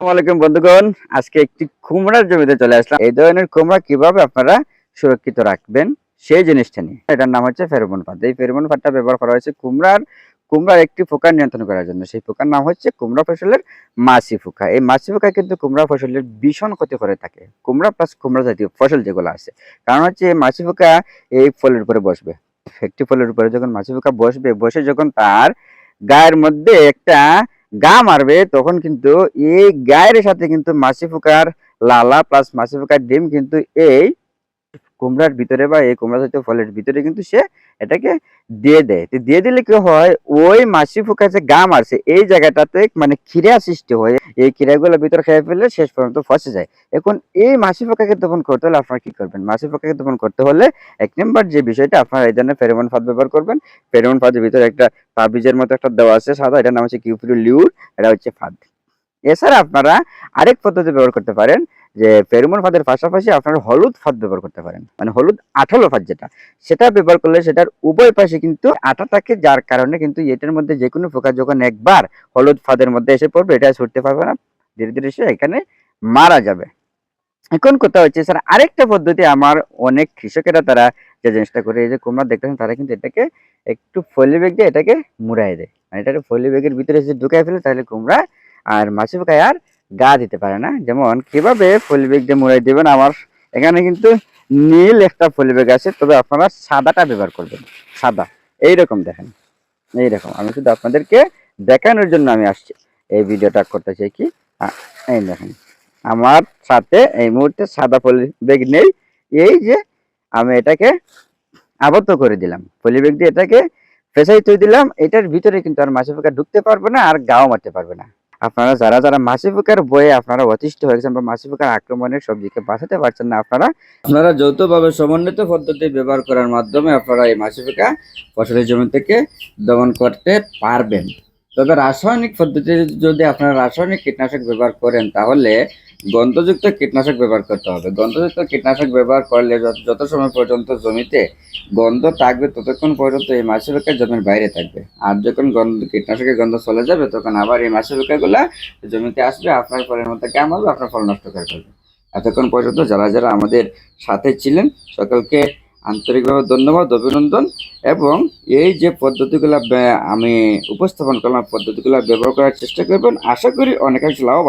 আসসালামাইকুম বন্ধুগণ। আজকে একটি কুমড়ার জমিতে চলে আসলাম। এই ধরনের কুমড়া কীভাবে আপনারা সুরক্ষিত রাখবেন সেই জিনিসটা নিয়ে। এটার নাম হচ্ছে ফেরোমন ফাঁদ। এই ফেরোমন ফাঁদটা ব্যবহার করা হয়েছে কুমড়ার কুমড়ার একটি পোকা নিয়ন্ত্রণ করার জন্য। সেই পোকার নাম হচ্ছে কুমড়া ফসলের মাছি পোকা। এই মাছি পোকা কিন্তু কুমড়া ফসলের ভীষণ ক্ষতি করে থাকে। কুমড়া প্লাস কুমড়া জাতীয় ফসল যেগুলো আছে। কারণ হচ্ছে মাছি পোকা এই ফলের উপরে বসবে। একটি ফলের উপরে যখন মাছি পোকা বসবে, বসে যখন তার গায়ের মধ্যে একটা গা মারবে, তখন কিন্তু এই গায়ের সাথে কিন্তু মাছি ফুকার লালা প্লাস মাছি ফুকার ডিম কিন্তু এই কুমড়ার ভিতরে বা এই কুমড়া জাতীয় ফলের ভিতরে কিন্তু সে এটাকে দিয়ে দেয়। তো দিয়ে দিলে কি হয়? ওই মাসি পোকা যে গা মারছে, এই জায়গাটাতে মানে খিরা সৃষ্টি হয়। এই খিরাগুলো ভিতরে খেয়ে ফেললে শেষ পর্যন্ত ফসে যায়। এখন এই মাছি পোকাকে দমন করতে হলে আপনারা কি করবেন? মাসি পোকাকে দমন করতে হলে এক নম্বর যে বিষয়টা, আপনারা এই ধরনের ফেরোমন ফাঁদ ব্যবহার করবেন। ফেরোমন ফাঁদের ভিতরে একটা তাবিজের মতো একটা দেওয়া আছে, সাদা। এটার নাম হচ্ছে কিউপিরু লিউর, এটা হচ্ছে ফাঁদ। এছাড়া আপনারা আরেক পদ্ধতি ব্যবহার করতে পারেন। যে ফেরোমন ফাঁদের পাশাপাশি আপনারা হলুদ ফাঁদ ব্যবহার করতে পারেন। মানে হলুদ আঠালো ফাঁদ যেটা, সেটা ব্যবহার করলে সেটার উভয় পাশে কিন্তু আটা থাকে, যার কারণে কিন্তু এটার মধ্যে যে কোনো পোকা যখন একবার হলুদ ফাঁদের মধ্যে এসে পড়বে, এটা ছুটতে পারবে না, ধীরে ধীরে সে এখানে মারা যাবে। এখন কথা হচ্ছে, স্যার, আরেকটা পদ্ধতি আমার অনেক কৃষকেরা তারা যে জিনিসটা করে, এই যে কুমড়া দেখতেছেন তারা কিন্তু এটাকে একটু ফলি ব্যাগ দিয়ে এটাকে মুড়াই দেয়। মানে এটাকে ফলি ব্যাগের ভিতরে যদি ঢুকাই ফেলে, তাহলে কুমড়া আর মাছি পোকায় আর গা দিতে পারে না। যেমন, কীভাবে ফলি ব্যাগ দিয়ে মুড়াই দেবেন? আমার এখানে কিন্তু নীল একটা ফলি ব্যাগ আছে, তবে আপনারা সাদাটা ব্যবহার করবেন। সাদা। এইরকম দেখেন। এইরকম। আমি শুধু আপনাদেরকে দেখানোর জন্য আমি আসছি। এই ভিডিওটা করতে চাই কি? এই দেখেন। আমার সাথে এই মুহূর্তে সাদা পলি ব্যাগ নেই। এই যে, আমি এটাকে আবদ্ধ করে দিলাম। পলি ব্যাগ দিয়ে এটাকে ফেসাই তুই দিলাম। এটার ভিতরে কিন্তু আর মাছি পোকা ঢুকতে পারবে না, আর গাও মারতে পারবে না। আপনারা যারা যারা মাছি পোকার বয়ে আপনারা অতিষ্ঠ হয়েছেন বা মাছি পোকার আক্রমণের সবজিকে বাঁচাতে পারছেন না, আপনারা আপনারা যৌথভাবে সমন্বিত পদ্ধতি ব্যবহার করার মাধ্যমে আপনারা এই মাছি পোকা ফসলের জমি থেকে দমন করতে পারবেন। তবে রাসায়নিক পদ্ধতি যদি আপনারা রাসায়নিক কীটনাশক ব্যবহার করেন, তাহলে গন্ধযুক্ত কীটনাশক ব্যবহার করতে হবে। গন্ধযুক্ত কীটনাশক ব্যবহার করলে যত- সময় পর্যন্ত জমিতে গন্ধ থাকবে, ততক্ষণ পর্যন্ত এই মাছি পোকা জমির বাইরে থাকবে। আর যখন গন্ধ, কীটনাশকের গন্ধ চলে যাবে, তখন আবার এই মাছি পোকাগুলা জমিতে আসবে, আপনার ফলের মধ্যে কামড়বে আপনার ফল নষ্ট করে ফেলবে। এতক্ষণ পর্যন্ত যারা যারা আমাদের সাথে ছিলেন, সকলকে আন্তরিকভাবে ধন্যবাদ, অভিনন্দন এবং এই যে পদ্ধতিগুলো আমি উপস্থাপন করলাম, পদ্ধতিগুলো ব্যবহার করার চেষ্টা করবেন, আশা করি অনেকাংশ লাভবান